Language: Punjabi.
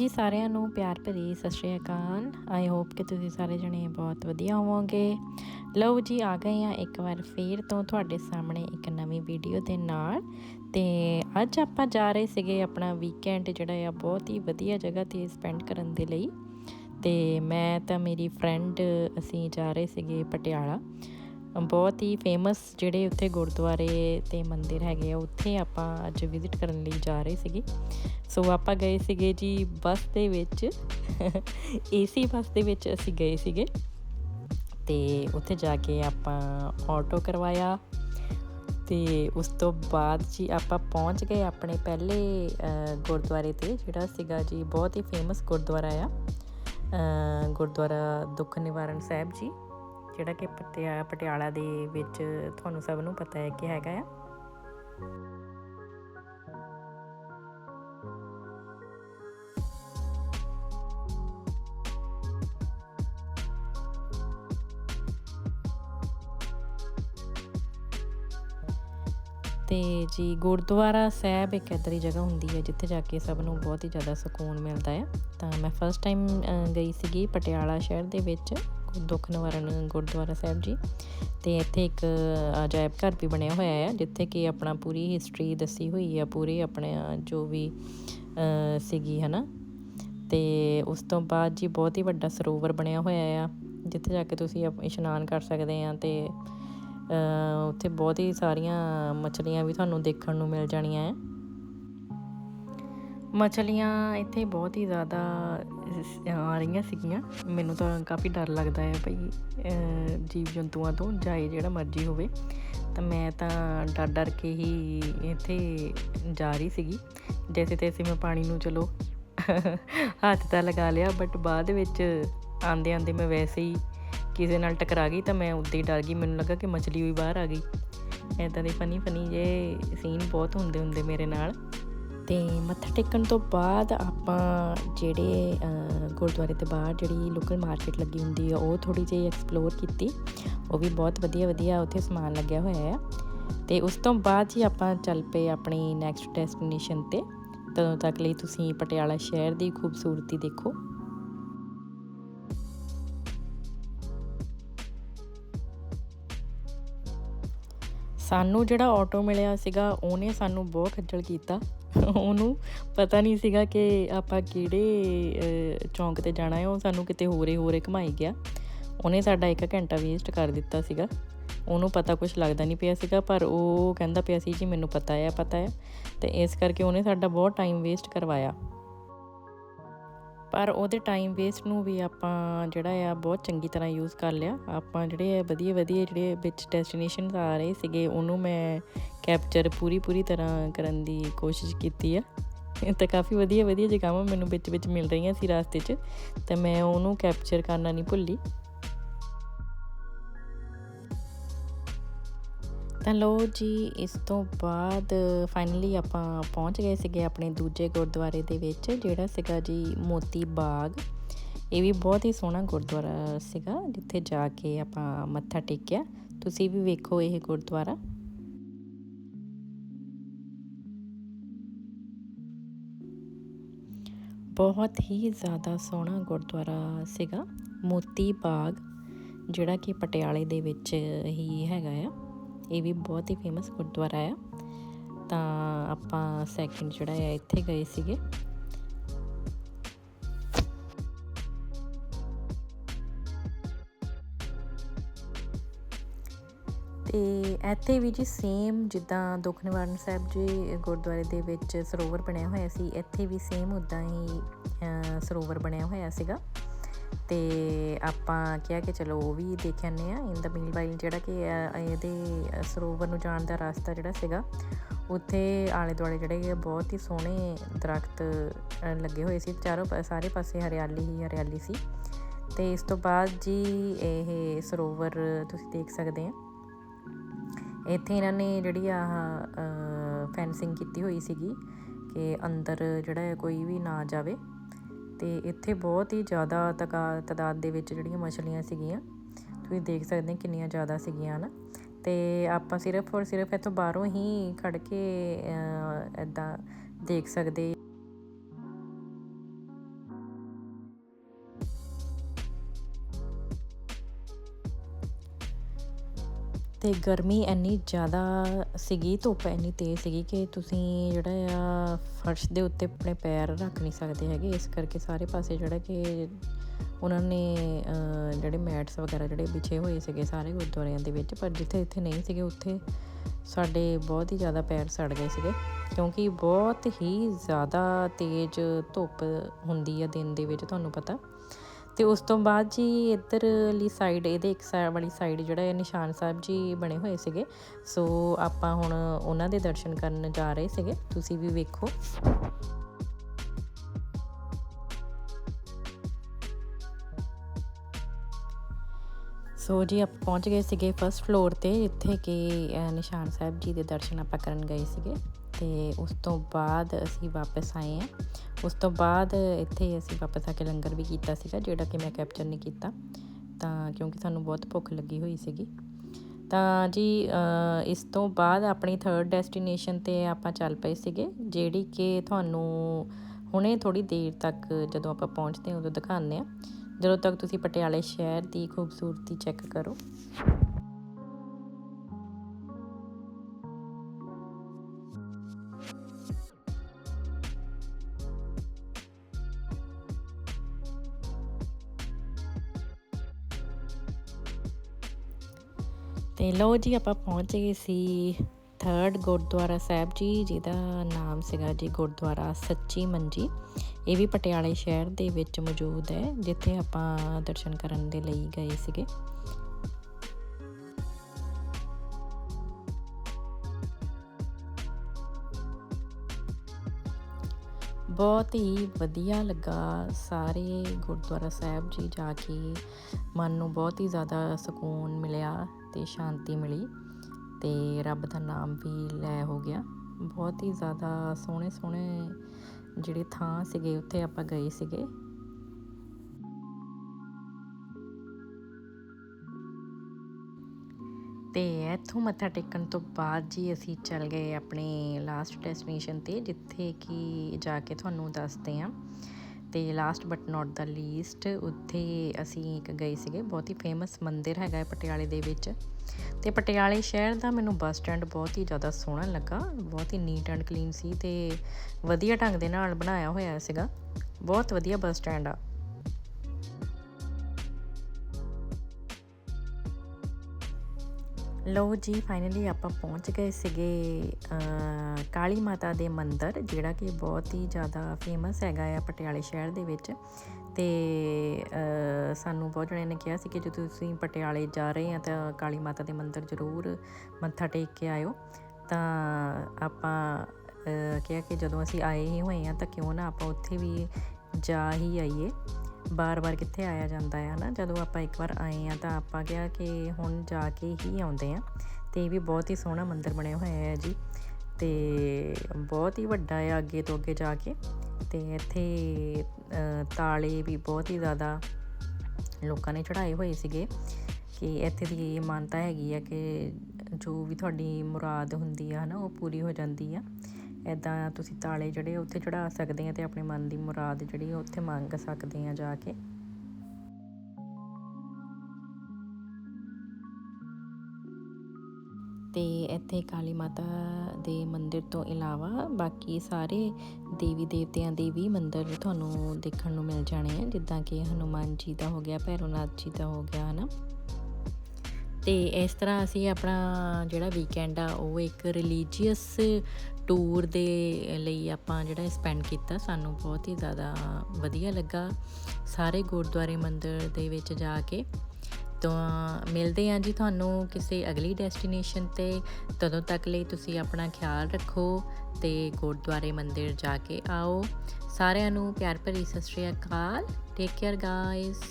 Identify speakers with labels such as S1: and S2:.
S1: ਜੀ ਸਾਰਿਆਂ ਨੂੰ ਪਿਆਰ ਭਰੀ ਸਤਿ ਸ਼੍ਰੀ ਅਕਾਲ। ਆਈ ਹੋਪ ਕਿ ਤੁਸੀਂ ਸਾਰੇ ਜਣੇ ਬਹੁਤ ਵਧੀਆ ਹੋਵੋਗੇ। ਲਓ ਜੀ, ਆ ਗਏ ਆ ਇੱਕ ਵਾਰ ਫੇਰ ਤੋਂ ਤੁਹਾਡੇ ਸਾਹਮਣੇ ਇੱਕ ਨਵੀਂ ਵੀਡੀਓ ਦੇ ਨਾਲ। ਤੇ ਅੱਜ ਆਪਾਂ ਜਾ ਰਹੇ ਸੀਗੇ ਆਪਣਾ ਵੀਕਐਂਡ ਜਿਹੜਾ ਆ, ਬਹੁਤ ਹੀ ਵਧੀਆ ਜਗ੍ਹਾ ਤੇ ਸਪੈਂਡ ਕਰਨ ਦੇ ਲਈ। ਤੇ ਮੈਂ ਤਾਂ ਮੇਰੀ ਫਰੈਂਡ ਅਸੀਂ ਜਾ ਰਹੇ ਸੀਗੇ ਪਟਿਆਲਾ। ਬਹੁਤ ਹੀ ਫੇਮਸ ਜਿਹੜੇ ਉੱਥੇ ਗੁਰਦੁਆਰੇ ਤੇ ਮੰਦਿਰ ਹੈਗੇ ਆ, ਉੱਥੇ ਆਪਾਂ ਅੱਜ ਵਿਜ਼ਿਟ ਕਰਨ ਲਈ ਜਾ ਰਹੇ ਸੀਗੇ। ਸੋ ਆਪਾਂ ਗਏ ਸੀਗੇ ਜੀ ਬੱਸ ਦੇ ਵਿੱਚ। ਏਸੀ ਬੱਸ ਦੇ ਵਿੱਚ ਅਸੀਂ ਗਏ ਸੀਗੇ। ਤੇ ਉੱਥੇ ਜਾ ਕੇ ਆਪਾਂ ਆਟੋ ਕਰਵਾਇਆ। ਤੇ ਉਸ ਤੋਂ ਬਾਅਦ ਜੀ ਆਪਾਂ ਪਹੁੰਚ ਗਏ ਆਪਣੇ ਪਹਿਲੇ ਗੁਰਦੁਆਰੇ ਤੇ, ਜਿਹੜਾ ਸੀਗਾ ਜੀ ਬਹੁਤ ਹੀ ਫੇਮਸ ਗੁਰਦੁਆਰਾ ਆ। ਗੁਰਦੁਆਰਾ ਦੁੱਖ ਨਿਵਾਰਨ ਸਾਹਿਬ ਜੀ। ਜਿਹੜਾ ਕਿ ਪਟਿਆ, ਪਟਿਆਲਾ ਦੇ ਵਿੱਚ ਤੁਹਾਨੂੰ ਸਭ ਨੂੰ ਪਤਾ ਹੈ ਕਿ ਹੈਗਾ ਆ। ਤੇ ਜੀ, ਗੁਰਦੁਆਰਾ ਸਾਹਿਬ ਇੱਕ ਇੱਦਾਂ ਦੀ ਜਗ੍ਹਾ ਹੁੰਦੀ ਹੈ, ਜਿੱਥੇ ਜਾ ਕੇ ਸਭ ਨੂੰ ਬਹੁਤ ਹੀ ਜ਼ਿਆਦਾ ਸਕੂਨ ਮਿਲਦਾ ਹੈ ਤਾਂ ਮੈਂ ਫਸਟ ਟਾਈਮ ਗਈ ਸੀਗੀ ਪਟਿਆਲਾ ਸ਼ਹਿਰ ਦੇ ਵਿੱਚ। ਦੁੱਖ ਨਿਵਾਰਨ ਗੁਰਦੁਆਰਾ ਸਾਹਿਬ ਜੀ। ਤੇ ਇੱਥੇ ਇੱਕ ਅਜਾਇਬ ਘਰ ਵੀ ਬਣਿਆ ਹੋਇਆ ਹੈ ਜਿੱਥੇ ਕਿ ਆਪਣਾ ਪੂਰੀ ਹਿਸਟਰੀ ਦੱਸੀ ਹੋਈ ਹੈ ਪੂਰੇ ਆਪਣੇ ਜੋ ਵੀ ਅ, ਸੀਗੀ ਹਨਾ। ਤੇ ਉਸ ਤੋਂ ਬਾਅਦ ਜੀ ਬਹੁਤ ਹੀ ਵੱਡਾ ਸਰੋਵਰ ਬਣਿਆ ਹੋਇਆ ਆ ਜਿੱਥੇ ਜਾ ਕੇ ਤੁਸੀਂ ਆਪ- ਇਸ਼ਨਾਨ ਕਰ ਸਕਦੇ ਆ ਤੇ ਉੱਥੇ ਬਹੁਤ ਹੀ ਸਾਰੀਆਂ ਮੱਛਲੀਆਂ ਵੀ ਤੁਹਾਨੂੰ ਦੇਖਣ ਨੂੰ ਮਿਲ ਜਾਣੀਆਂ ਹੈ ਮੱਛਲੀਆਂ ਇੱਥੇ ਬਹੁਤ ਹੀ ਜ਼ਿਆਦਾ ਆ ਰਹੀਆਂ ਸੀਗੀਆਂ। ਮੈਨੂੰ ਤਾਂ ਕਾਫੀ ਡਰ ਲੱਗਦਾ ਹੈ ਭਈ ਜੀਵ ਜੰਤੂਆਂ ਤੋਂ ਜਾਏ ਜਿਹੜਾ ਮਰਜ਼ੀ ਹੋਵੇ। ਤਾਂ ਮੈਂ ਤਾਂ ਡਰ ਡਰ ਕੇ ਹੀ ਇੱਥੇ ਜਾ ਰਹੀ ਸੀਗੀ। ਜੈਸੇ ਤੈਸੇ ਮੈਂ ਪਾਣੀ ਨੂੰ ਚਲੋ ਹੱਥ ਤਾਂ ਲਗਾ ਲਿਆ ਬਟ ਬਾਅਦ ਵਿੱਚ ਆਂਦੇ ਆਂਦੇ ਮੈਂ ਵੈਸੇ ਹੀ ਕਿਸੇ ਨਾਲ ਟਕਰਾ ਗਈ ਤਾਂ ਮੈਂ ਉੱਦਾਂ ਹੀ ਡਰ ਗਈ। ਮੈਨੂੰ ਲੱਗਾ ਕਿ ਮਛਲੀ ਵੀ ਬਾਹਰ ਆ ਗਈ। ਐਦਾਂ ਦੇ ਫਨੀ ਫਨੀ ਜੇ ਸੀਨ ਬਹੁਤ ਹੁੰਦੇ ਹੁੰਦੇ ਮੇਰੇ ਨਾਲ। ਤੇ ਮੱਥਾ ਟੇਕਣ ਤੋਂ ਬਾਅਦ ਆਪਾਂ ਜਿਹੜੇ ਗੁਰਦੁਆਰੇ ਦੇ ਬਾਹਰ ਜਿਹੜੀ ਲੋਕਲ ਮਾਰਕੀਟ ਲੱਗੀ ਹੁੰਦੀ ਆ, ਉਹ ਥੋੜੀ ਜਿਹੀ ਐਕਸਪਲੋਰ ਕੀਤੀ। ਉਹ ਵੀ ਬਹੁਤ ਵਧੀਆ ਵਧੀਆ ਉੱਥੇ ਸਮਾਨ ਲੱਗਿਆ ਹੋਇਆ ਆ। ਤੇ ਉਸ ਤੋਂ ਬਾਅਦ ਜੀ ਆਪਾਂ ਚੱਲ ਪਏ ਆਪਣੀ ਨੈਕਸਟ ਡੈਸਟੀਨੇਸ਼ਨ ਤੇ। ਤਦੋਂ ਤੱਕ ਲਈ ਤੁਸੀਂ ਪਟਿਆਲਾ ਸ਼ਹਿਰ ਦੀ ਖੂਬਸੂਰਤੀ ਦੇਖੋ। ਸਾਨੂੰ ਜਿਹੜਾ ਆਟੋ ਮਿਲਿਆ ਸੀਗਾ, ਉਹਨੇ ਸਾਨੂੰ ਬਹੁਤ ਖੱਜਲ ਕੀਤਾ। ਉਹਨੂੰ ਪਤਾ ਨਹੀਂ ਸੀਗਾ ਕਿ ਆਪਾਂ ਕਿਹੜੇ ਚੌਂਕ ਤੇ ਜਾਣਾ ਹੈ, ਉਹ ਸਾਨੂੰ ਕਿਤੇ ਹੋਰੇ ਹੋਰੇ ਘਮਾਈ ਗਿਆ। ਉਹਨੇ ਸਾਡਾ 1 ਘੰਟਾ ਵੇਸਟ ਕਰ ਦਿੱਤਾ ਸੀਗਾ। ਉਹਨੂੰ ਪਤਾ ਕੁਝ ਲੱਗਦਾ ਨਹੀਂ ਪਿਆ ਸੀਗਾ, ਪਰ ਉਹ ਕਹਿੰਦਾ ਪਿਆ ਸੀ ਜੀ, ਮੈਨੂੰ ਪਤਾ ਹੈ ਪਤਾ ਹੈ। ਤੇ ਇਸ ਕਰਕੇ ਉਹਨੇ ਸਾਡਾ ਬਹੁਤ ਟਾਈਮ ਵੇਸਟ ਕਰਵਾਇਆ। ਪਰ ਉਹਦੇ ਟਾਈਮ ਵੇਸਟ ਨੂੰ ਵੀ ਆਪਾਂ ਜਿਹੜਾ ਆ ਬਹੁਤ ਚੰਗੀ ਤਰ੍ਹਾਂ ਯੂਜ਼ ਕਰ ਲਿਆ। ਆਪਾਂ ਜਿਹੜੇ ਆ ਵਧੀਆ ਵਧੀਆ ਜਿਹੜੇ ਵਿੱਚ ਡੈਸਟੀਨੇਸ਼ਨਸ ਆ ਰਹੇ ਸੀਗੇ, ਉਹਨੂੰ ਮੈਂ ਕੈਪਚਰ ਪੂਰੀ ਪੂਰੀ ਤਰ੍ਹਾਂ ਕਰਨ ਦੀ ਕੋਸ਼ਿਸ਼ ਕੀਤੀ ਆ। ਤਾਂ ਕਾਫੀ ਵਧੀਆ ਵਧੀਆ ਜਗ੍ਹਾਵਾਂ ਮੈਨੂੰ ਵਿੱਚ ਵਿੱਚ ਮਿਲ ਰਹੀਆਂ ਸੀ ਰਾਸਤੇ 'ਚ, ਤਾਂ ਮੈਂ ਉਹਨੂੰ ਕੈਪਚਰ ਕਰਨਾ ਨਹੀਂ ਭੁੱਲੀ। ਤਾਂ ਲੋ ਜੀ, ਇਸ ਤੋਂ ਬਾਅਦ ਫਾਈਨਲੀ ਆਪਾਂ ਪਹੁੰਚ ਗਏ ਸੀਗੇ ਆਪਣੇ ਦੂਜੇ ਗੁਰਦੁਆਰੇ ਦੇ ਵਿੱਚ, ਜਿਹੜਾ ਸੀਗਾ ਜੀ ਮੋਤੀ ਬਾਗ। ਇਹ ਵੀ ਬਹੁਤ ਹੀ ਸੋਹਣਾ ਗੁਰਦੁਆਰਾ ਸੀਗਾ, ਜਿੱਥੇ ਜਾ ਕੇ ਆਪਾਂ ਮੱਥਾ ਟੇਕਿਆ। ਤੁਸੀਂ ਵੀ ਵੇਖੋ ਇਹ ਗੁਰਦੁਆਰਾ। ਬਹੁਤ ਹੀ ਜ਼ਿਆਦਾ ਸੋਹਣਾ ਗੁਰਦੁਆਰਾ ਸੀਗਾ, ਮੋਤੀ ਬਾਗ, ਜਿਹੜਾ ਕਿ ਪਟਿਆਲੇ ਦੇ ਵਿੱਚ ਹੀ ਹੈਗਾ ਆ। ਇਹ ਵੀ ਬਹੁਤ ਹੀ ਫੇਮਸ ਗੁਰਦੁਆਰਾ ਆ। ਤਾਂ ਆਪਾਂ ਸੈਕਿੰਡ ਜਿਹੜਾ ਆ, ਇੱਥੇ ਗਏ ਸੀਗੇ। ਤੇ ਇੱਥੇ ਵੀ ਜੀ ਸੇਮ ਜਿੱਦਾਂ ਦੁੱਖ ਨਿਵਾਰਨ ਸਾਹਿਬ ਜੀ ਗੁਰਦੁਆਰੇ ਦੇ ਵਿੱਚ ਸਰੋਵਰ ਬਣਿਆ ਹੋਇਆ ਸੀ, ਇੱਥੇ ਵੀ ਸੇਮ ਉਦਾਂ ਹੀ ਸਰੋਵਰ ਬਣਿਆ ਹੋਇਆ ਸੀਗਾ। ਤੇ ਆਪਾਂ ਕਿਹਾ ਕਿ ਚਲੋ ਉਹ ਵੀ ਦੇਖ ਆਨੇ ਆ ਇਨ ਦਾ ਮੀਲ ਮੀਨਵਾਈਲ ਜਿਹੜਾ ਕਿ ਇਹਦੇ ਸਰੋਵਰ ਨੂੰ ਜਾਣ ਦਾ ਰਸਤਾ ਜਿਹੜਾ ਸੀਗਾ, ਉੱਥੇ ਆਲੇ ਦੁਆਲੇ ਜਿਹੜੇ ਬਹੁਤ ਹੀ ਸੋਹਣੇ ਦਰਖਤ ਲੱਗੇ ਹੋਏ ਸੀ। ਚਾਰੋਂ ਪਾ- ਸਾਰੇ ਪਾਸੇ ਹਰਿਆਲੀ ਹੀ ਹਰਿਆਲੀ ਸੀ। ਤੇ ਇਸ ਤੋਂ ਬਾਅਦ ਜੀ ਇਹ ਸਰੋਵਰ ਤੁਸੀਂ ਦੇਖ ਸਕਦੇ ਆ। ਇੱਥੇ ਇਹਨਾਂ ਨੇ ਜਿਹੜੀ ਆ ਫੈਂਸਿੰਗ ਕੀਤੀ ਹੋਈ ਸੀਗੀ ਕਿ ਅੰਦਰ ਜਿਹੜਾ ਹੈ ਕੋਈ ਵੀ ਨਾ ਜਾਵੇ। ਤੇ ਇੱਥੇ ਬਹੁਤ ਹੀ ਜ਼ਿਆਦਾ ਤਕਾ, ਤਦਾਦ ਦੇ ਵਿੱਚ ਜਿਹੜੀਆਂ ਮਛਲੀਆਂ ਸੀਗੀਆਂ, ਤੁਸੀਂ ਦੇਖ ਸਕਦੇ ਕਿੰਨੀਆਂ ਜ਼ਿਆਦਾ ਸੀਗੀਆਂ ਨਾ ਤੇ ਆਪਾਂ ਸਿਰਫ ਔਰ ਸਿਰਫ ਇੱਥੋਂ ਬਾਹਰੋਂ ਹੀ ਖੜ ਕੇ ਇਦਾਂ ਦੇਖ ਸਕਦੇ ਤੇ ਗਰਮੀ ਇੰਨੀ ਜ਼ਿਆਦਾ ਸੀਗੀ, ਧੁੱਪ ਇੰਨੀ ਤੇਜ਼ ਸੀਗੀ ਕਿ ਤੁਸੀਂ ਜਿਹੜਾ ਆ ਫਰਸ਼ ਦੇ ਉੱਤੇ ਆਪਣੇ ਪੈਰ ਰੱਖ ਨਹੀਂ ਸਕਦੇ ਹੈਗੇ। ਇਸ ਕਰਕੇ ਸਾਰੇ ਪਾਸੇ ਜਿਹੜਾ ਕਿ ਉਹਨਾਂ ਨੇ ਜਿਹੜੇ ਮੈਟਸ ਵਗੈਰਾ ਜਿਹੜੇ ਵਿਛੇ ਹੋਏ ਸੀਗੇ ਸਾਰੇ ਗੁਰਦੁਆਰਿਆਂ ਦੇ ਵਿੱਚ, ਪਰ ਜਿੱਥੇ ਇੱਥੇ ਨਹੀਂ ਸੀਗੇ, ਉੱਥੇ ਸਾਡੇ ਬਹੁਤ ਹੀ ਜ਼ਿਆਦਾ ਪੈਰ ਸੜ ਗਏ ਸੀਗੇ। ਕਿਉਂਕਿ ਬਹੁਤ ਹੀ ਜ਼ਿਆਦਾ ਤੇਜ਼ ਧੁੱਪ ਹੁੰਦੀ ਆ ਦਿਨ ਦੇ ਵਿੱਚ, ਤੁਹਾਨੂੰ ਪਤਾ। ਤੇ ਉਸ ਤੋਂ ਬਾਅਦ ਜੀ ਇੱਧਰਲੀ ਸਾਈਡ ਇਹਦੇ ਇੱਕ ਸਾਈਡ ਵਾਲੀ ਸਾਈਡ ਜਿਹੜਾ ਇਹ ਨਿਸ਼ਾਨ ਸਾਹਿਬ ਜੀ ਬਣੇ ਹੋਏ ਸੀਗੇ। ਸੋ ਆਪਾਂ ਹੁਣ ਉਹਨਾਂ ਦੇ ਦਰਸ਼ਨ ਕਰਨ ਜਾ ਰਹੇ ਸੀਗੇ। ਤੁਸੀਂ ਵੀ ਵੇਖੋ। ਸੋ ਜੀ ਆਪਾਂ ਪਹੁੰਚ ਗਏ ਸੀਗੇ ਫਸਟ ਫਲੋਰ ਤੇ, ਜਿੱਥੇ ਕਿ ਨਿਸ਼ਾਨ ਸਾਹਿਬ ਜੀ ਦੇ ਦਰਸ਼ਨ ਆਪਾਂ ਕਰਨ ਗਏ ਸੀਗੇ। ਤੇ ਉਸ ਤੋਂ ਬਾਅਦ ਅਸੀਂ ਵਾਪਸ ਆਏ ਆ ਉਸ ਤੋਂ ਬਾਅਦ ਇੱਥੇ ਅਸੀਂ ਵਾਪਸ ਆ ਕੇ ਲੰਗਰ ਵੀ ਕੀਤਾ ਸੀਗਾ, ਜਿਹੜਾ ਕਿ ਮੈਂ ਕੈਪਚਰ ਨਹੀਂ ਕੀਤਾ। ਤਾਂ ਕਿਉਂਕਿ ਸਾਨੂੰ ਬਹੁਤ ਭੁੱਖ ਲੱਗੀ ਹੋਈ ਸੀਗੀ। ਤਾਂ ਜੀ ਇਸ ਤੋਂ ਬਾਅਦ ਆਪਣੀ ਥਰਡ ਡੈਸਟੀਨੇਸ਼ਨ ਤੇ ਆਪਾਂ ਚੱਲ ਪਏ ਸੀਗੇ, ਜਿਹੜੀ ਕਿ ਤੁਹਾਨੂੰ ਹੁਣੇ ਥੋੜੀ ਦੇਰ ਤੱਕ ਜਦੋਂ ਆਪਾਂ ਪਹੁੰਚਦੇ ਹਾਂ, ਉਦੋਂ ਦਿਖਾਉਂਦੇ ਆ ਜਦੋਂ ਤੱਕ ਤੁਸੀਂ ਪਟਿਆਲੇ ਸ਼ਹਿਰ ਦੀ ਖੂਬਸੂਰਤੀ ਚੈੱਕ ਕਰੋ। ਤੇ ਲਓ ਜੀ ਆਪਾਂ ਪਹੁੰਚ ਗਏ ਸੀ ਥਰਡ ਗੁਰਦੁਆਰਾ ਸਾਹਿਬ ਜੀ, ਜਿਹਦਾ ਨਾਮ ਸੀਗਾ ਜੀ ਗੁਰਦੁਆਰਾ ਸੱਚੀ ਮੰਜੀ। ਇਹ ਵੀ ਪਟਿਆਲੇ ਸ਼ਹਿਰ ਦੇ ਵਿੱਚ ਮੌਜੂਦ ਹੈ, ਜਿੱਥੇ ਆਪਾਂ ਦਰਸ਼ਨ ਕਰਨ ਦੇ ਲਈ ਗਏ ਸੀਗੇ। ਬਹੁਤ ਹੀ ਵਧੀਆ ਲੱਗਾ ਸਾਰੇ ਗੁਰਦੁਆਰਾ ਸਾਹਿਬ ਜੀ, ਜਾ ਕੇ ਮਨ ਨੂੰ ਬਹੁਤ ਹੀ ਜ਼ਿਆਦਾ ਸਕੂਨ ਮਿਲਿਆ। ਤੇ ਸ਼ਾਂਤੀ ਮਿਲੀ ਤੇ ਰੱਬ ਦਾ ਨਾਮ ਵੀ ਲੈ ਹੋ ਗਿਆ। ਬਹੁਤ ਹੀ ਜ਼ਿਆਦਾ ਸੋਹਣੇ ਸੋਹਣੇ ਜਿਹੜੇ ਥਾਂ ਸੀਗੇ, ਉੱਥੇ ਆਪਾਂ ਗਏ ਸੀਗੇ। ਤੇ ਇੱਥੋਂ ਮੱਥਾ ਟੇਕਣ ਤੋਂ ਬਾਅਦ ਜੀ ਅਸੀਂ ਚੱਲ ਗਏ ਆਪਣੇ ਲਾਸਟ ਡੈਸਟੀਨੇਸ਼ਨ ਤੇ, ਜਿੱਥੇ ਕਿ ਜਾ ਕੇ ਤੁਹਾਨੂੰ ਦੱਸਦੇ ਹਾਂ। ਤੇ last but not the least ਉੱਥੇ ਅਸੀਂ ਇੱਕ ਗਏ ਸੀਗੇ, ਬਹੁਤ ਹੀ ਫੇਮਸ ਮੰਦਿਰ ਹੈਗਾ ਹੈ ਪਟਿਆਲੇ ਦੇ ਵਿੱਚ। ਤੇ ਪਟਿਆਲੇ ਸ਼ਹਿਰ ਦਾ ਮੈਨੂੰ ਬੱਸ ਸਟੈਂਡ ਬਹੁਤ ਹੀ ਜ਼ਿਆਦਾ ਸੋਹਣਾ ਲੱਗਾ, ਬਹੁਤ ਹੀ ਨੀਟ ਐਂਡ ਕਲੀਨ ਸੀ ਤੇ ਵਧੀਆ ਢੰਗ ਦੇ ਨਾਲ ਬਣਾਇਆ ਹੋਇਆ ਸੀਗਾ। ਬਹੁਤ ਵਧੀਆ ਬੱਸ ਸਟੈਂਡ ਆ। ਲਓ ਜੀ ਫਾਈਨਲੀ ਆਪਾਂ ਪਹੁੰਚ ਗਏ ਸੀਗੇ ਕਾਲੀ ਮਾਤਾ ਦੇ ਮੰਦਿਰ, ਜਿਹੜਾ ਕਿ ਬਹੁਤ ਹੀ ਜ਼ਿਆਦਾ ਫੇਮਸ ਹੈਗਾ ਆ ਪਟਿਆਲੇ ਸ਼ਹਿਰ ਦੇ ਵਿੱਚ। ਤੇ ਸਾਨੂੰ ਬਹੁਤ ਜਣਿਆਂ ਨੇ ਕਿਹਾ ਸੀ ਕਿ ਜੇ ਤੁਸੀਂ ਪਟਿਆਲੇ ਜਾ ਰਹੇ ਆ ਤਾਂ ਕਾਲੀ ਮਾਤਾ ਦੇ ਮੰਦਿਰ ਜ਼ਰੂਰ ਮੱਥਾ ਟੇਕ ਕੇ ਆਇਓ। ਤਾਂ ਆਪਾਂ ਕਿਹਾ ਕਿ ਜਦੋਂ ਅਸੀਂ ਆਏ ਹੀ ਹੋਏ ਆ ਤਾਂ ਕਿਉਂ ਨਾ ਆਪਾਂ ਉੱਥੇ ਵੀ ਜਾ ਹੀ ਆਈਏ। ਬਾਰ-ਬਾਰ ਕਿੱਥੇ ਆਇਆ ਜਾਂਦਾ ਹੈ ਨਾ, ਜਦੋਂ ਆਪਾਂ ਇੱਕ ਵਾਰ ਆਏ ਆ ਤਾਂ ਆਪਾਂ ਕਿਹਾ ਕਿ ਹੁਣ ਜਾ ਕੇ ਹੀ ਆਉਂਦੇ ਆ। ਤੇ ਇਹ ਵੀ ਬਹੁਤ ਹੀ ਸੋਹਣਾ ਮੰਦਿਰ ਬਣਿਆ ਹੋਇਆ ਹੈ ਜੀ। ਤੇ ਬਹੁਤ ਹੀ ਵੱਡਾ ਹੈ ਅੱਗੇ ਤੋਂ ਅੱਗੇ ਜਾ ਕੇ। ਤੇ ਇੱਥੇ ਤਾਲੇ ਵੀ ਬਹੁਤ ਹੀ ਜ਼ਿਆਦਾ ਲੋਕਾਂ ਨੇ ਚੜਾਏ ਹੋਏ ਸੀਗੇ ਕਿ ਇੱਥੇ ਦੀ ਇਹ ਮਾਨਤਾ ਹੈਗੀ ਆ ਕਿ ਜੋ ਵੀ ਤੁਹਾਡੀ ਮੁਰਾਦ ਹੁੰਦੀ ਆ ਹਨਾ, ਉਹ ਪੂਰੀ ਹੋ ਜਾਂਦੀ ਆ। ਐਦਾਂ ਤੁਸੀਂ ਤਾਲੇ ਜਿਹੜੇ ਉੱਥੇ ਚੜਾ ਸਕਦੇ ਆ ਤੇ ਆਪਣੇ ਮਨ ਦੀ ਮੁਰਾਦ ਜਿਹੜੀ ਉੱਥੇ ਮੰਗ ਸਕਦੇ ਆ ਜਾ ਕੇ। ਤੇ ਇੱਥੇ ਕਾਲੀ ਮਾਤਾ ਦੇ ਮੰਦਿਰ ਤੋਂ ਇਲਾਵਾ ਬਾਕੀ ਸਾਰੇ ਦੇਵੀ ਦੇਵਤਿਆਂ ਦੇ ਵੀ ਮੰਦਿਰ ਤੁਹਾਨੂੰ ਦੇਖਣ ਨੂੰ ਮਿਲ ਜਾਣੇ ਆ, ਜਿੱਦਾਂ ਕਿ ਹਨੂਮਾਨ ਜੀ ਦਾ ਹੋ ਗਿਆ, ਭੈਰੋਨਾਥ ਜੀ ਦਾ ਹੋ ਗਿਆ, ਹਨਾ? ਤੇ ਇਸ ਤਰ੍ਹਾਂ ਅਸੀਂ ਆਪਣਾ ਜਿਹੜਾ ਵੀਕਐਂਡ ਆ, ਉਹ ਇੱਕ ਰਿਲੀਜੀਅਸ ਟੂਰ ਦੇ ਲਈ ਆਪਾਂ ਜਿਹੜਾ ਸਪੈਂਡ ਕੀਤਾ, ਸਾਨੂੰ ਬਹੁਤ ਹੀ ਜ਼ਿਆਦਾ ਵਧੀਆ ਲੱਗਾ। ਸਾਰੇ ਗੁਰਦੁਆਰੇ ਮੰਦਿਰ ਦੇ ਵਿੱਚ ਜਾ ਕੇ ਤਾਂ ਮਿਲਦੇ ਹਾਂ ਜੀ ਤੁਹਾਨੂੰ ਕਿਸੇ ਅਗਲੀ ਡੈਸਟੀਨੇਸ਼ਨ ਤੇ। ਤਦੋਂ ਤੱਕ ਲਈ ਤੁਸੀਂ ਆਪਣਾ ਖਿਆਲ ਰੱਖੋ ਤੇ ਗੁਰਦੁਆਰੇ ਮੰਦਿਰ ਜਾ ਕੇ ਆਓ। ਸਾਰਿਆਂ ਨੂੰ ਪਿਆਰ ਭਰੀ ਸਤਿ ਸ਼੍ਰੀ ਅਕਾਲ। Take care guys